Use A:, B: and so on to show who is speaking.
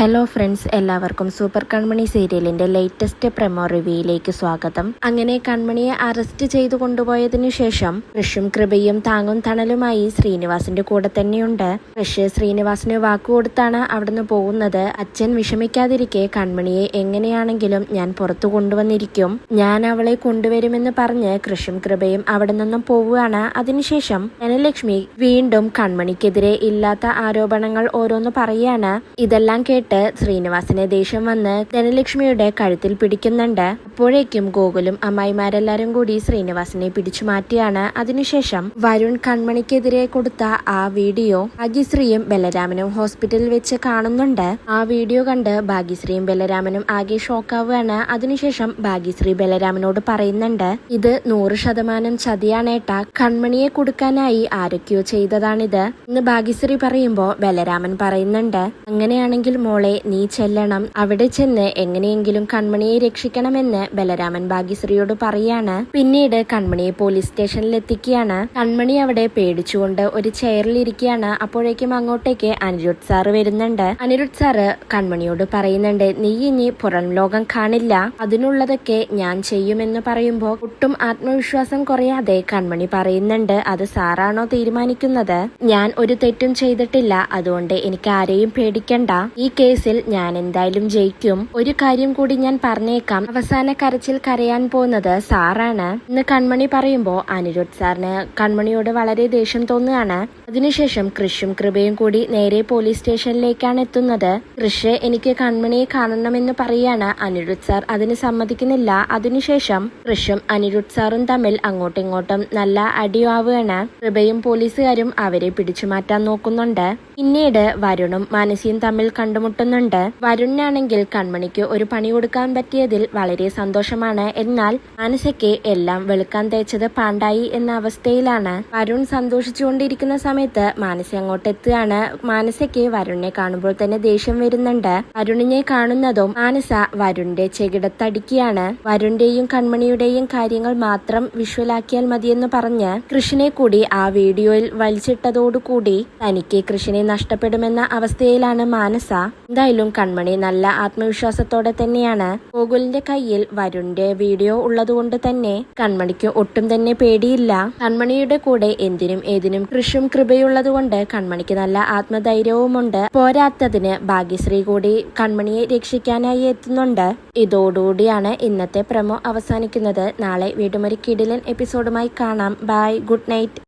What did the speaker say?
A: Hello friends എല്ലാവർക്കും super Kanmani സീരിയലിന്റെ latest promo റിവ്യൂയിലേക്ക് സ്വാഗതം. അങ്ങനെ കൺമണിയെ അറസ്റ്റ് ചെയ്തു കൊണ്ടുപോയതിനു ശേഷം ഋഷും കൃപയും താങ്ങും തണലുമായി ശ്രീനിവാസിന്റെ കൂടെ തന്നെയുണ്ട്. ഋഷ് ശ്രീനിവാസിന് വാക്കുകൊടുത്താണ് അവിടുന്ന് പോകുന്നത്. അച്ഛൻ വിഷമിക്കാതിരിക്കെ കൺമണിയെ എങ്ങനെയാണെങ്കിലും ഞാൻ പുറത്തു കൊണ്ടുവന്നിരിക്കും. ഞാൻ അവളെ കൊണ്ടുവരുമെന്ന് പറഞ്ഞ് കൃഷും കൃപയും അവിടെ നിന്നും പോവുകയാണ്. അതിനുശേഷം ധനലക്ഷ്മി വീണ്ടും കൺമണിക്കെതിരെ ഇല്ലാത്ത ആരോപണങ്ങൾ ഓരോന്ന് പറയാണ് ഇതെല്ലാം കേട്ട് ശ്രീനിവാസനെ ദേഷ്യം വന്ന് ധനലക്ഷ്മിയുടെ കഴുത്തിൽ പിടിക്കുന്നുണ്ട്. അപ്പോഴേക്കും ഗോകുലും അമ്മായിമാരെല്ലാരും കൂടി ശ്രീനിവാസനെ പിടിച്ചു മാറ്റിയാണ്. അതിനുശേഷം വരുൺ കൺമണിക്കെതിരെ കൊടുത്ത ആ വീഡിയോ ഭാഗ്യശ്രീയും ബലരാമനും ഹോസ്പിറ്റലിൽ വെച്ച് കാണുന്നുണ്ട്. ആ വീഡിയോ കണ്ട് ഭാഗ്യശ്രീയും ബലരാമനും ആകെ ഷോക്കാവുകയാണ്. അതിനുശേഷം ഭാഗ്യശ്രീ ബലരാമനോട് പറയുന്നുണ്ട് ഇത് നൂറ് ശതമാനം ചതിയാണേട്ട കൺമണിയെ കൊടുക്കാനായി ആരൊക്കെയോ ചെയ്തതാണിത്. എന്ന് ഭാഗ്യശ്രീ പറയുമ്പോ ബലരാമൻ പറയുന്നുണ്ട് അങ്ങനെയാണെങ്കിൽ മോളെ നീ ചെല്ലണം. അവിടെ ചെന്ന് എങ്ങനെയെങ്കിലും കൺമണിയെ രക്ഷിക്കണമെന്ന് ബലരാമൻ ഭാഗ്യശ്രീയോട് പറയാണ്. പിന്നീട് കൺമണിയെ പോലീസ് സ്റ്റേഷനിൽ എത്തിക്കുകയാണ്. കൺമണി അവിടെ പേടിച്ചുകൊണ്ട് ഒരു ചെയറിൽ ഇരിക്കുകയാണ്. അപ്പോഴേക്കും അങ്ങോട്ടേക്ക് അനിരുദ്ധ് സാറ് വരുന്നുണ്ട്. അനിരുദ്ധ് സാറ് കൺമണിയോട് പറയുന്നുണ്ട് നീ ഇനി പുറം ലോകം കാണില്ല. അതിനുള്ളതൊക്കെ ഞാൻ ചെയ്യുമെന്ന് പറയുമ്പോൾ ഒട്ടും ആത്മവിശ്വാസം കുറയാതെ കൺമണി പറയുന്നുണ്ട് അത് സാറാണോ തീരുമാനിക്കുന്നത്? ഞാൻ ഒരു തെറ്റും ചെയ്തിട്ടില്ല. അതുകൊണ്ട് എനിക്ക് ആരെയും പേടിക്കണ്ട. ഈ കേസിൽ ഞാൻ എന്തായാലും ജയിക്കും. ഒരു കാര്യം കൂടി ഞാൻ പറഞ്ഞേക്കാം. അവസാന കരച്ചിൽ കരയാൻ പോകുന്നത് സാറാണ്. ഇന്ന് കൺമണി പറയുമ്പോൾ അനിരുദ്ധ് സാറിന് കൺമണിയോട് വളരെ ദേഷ്യം തോന്നുകയാണ്. അതിനുശേഷം കൃഷും കൃപയും കൂടി നേരെ പോലീസ് സ്റ്റേഷനിലേക്കാണ് എത്തുന്നത്. കൃഷ് എനിക്ക് കൺമണിയെ കാണണമെന്ന് പറയാണ് അനിരുദ്ധ് സാർ അതിന് സമ്മതിക്കുന്നില്ല. അതിനുശേഷം കൃഷും അനിരുദ്ധ് സാറും തമ്മിൽ അങ്ങോട്ടും ഇങ്ങോട്ടും നല്ല അടിയാവുകയാണ്. കൃപയും പോലീസുകാരും അവരെ പിടിച്ചു മാറ്റാൻ നോക്കുന്നുണ്ട്. പിന്നീട് വരുണും മാനസിയും തമ്മിൽ കണ്ടുമുട്ടുന്നുണ്ട് വരുണിനാണെങ്കിൽ കൺമണിക്ക് ഒരു പണി കൊടുക്കാൻ പറ്റിയതിൽ വളരെ സന്തോഷമാണ്. എന്നാൽ മാനസയ്ക്ക് എല്ലാം വെളുക്കാൻ തേച്ചത് പാണ്ടായി എന്ന അവസ്ഥയിലാണ്. വരുൺ സന്തോഷിച്ചുകൊണ്ടിരിക്കുന്ന സമയത്ത് മാനസ അങ്ങോട്ട് എത്തുകയാണ്. മാനസയ്ക്ക് വരുണിനെ കാണുമ്പോൾ തന്നെ ദേഷ്യം വരുന്നുണ്ട്. വരുണിനെ കാണുന്നതും മാനസ വരുണിന്റെ ചെകിടത്തടിക്കുകയാണ്. വരുണിന്റെയും കൺമണിയുടെയും കാര്യങ്ങൾ മാത്രം വിഷ്വലാക്കിയാൽ മതിയെന്ന് പറഞ്ഞ് കൃഷിനെ കൂടി ആ വീഡിയോയിൽ വലിച്ചിട്ടതോടുകൂടി തനിക്ക് കൃഷിനെ നഷ്ടപ്പെടുമെന്ന അവസ്ഥയിലാണ് മാനസ. എന്തായാലും കൺമണി നല്ല ആത്മവിശ്വാസത്തോടെ തന്നെയാണ്. ഗോകുലിന്റെ കയ്യിൽ വരുണിന്റെ വീഡിയോ ഉള്ളതുകൊണ്ട് തന്നെ കൺമണിക്ക് ഒട്ടും തന്നെ പേടിയില്ല. കൺമണിയുടെ കൂടെ എന്തിനും ഏതിനും കൃഷും കൃപയുള്ളതുകൊണ്ട് കൺമണിക്ക് നല്ല ആത്മധൈര്യവുമുണ്ട്. പോരാത്തതിന് ഭാഗ്യശ്രീ കൂടി കൺമണിയെ രക്ഷിക്കാനായി എത്തുന്നുണ്ട്. ഇതോടുകൂടിയാണ് ഇന്നത്തെ പ്രമോ അവസാനിക്കുന്നത്. നാളെ വീടുമൊരു കിടിലൻ എപ്പിസോഡുമായി കാണാം. Bye good night.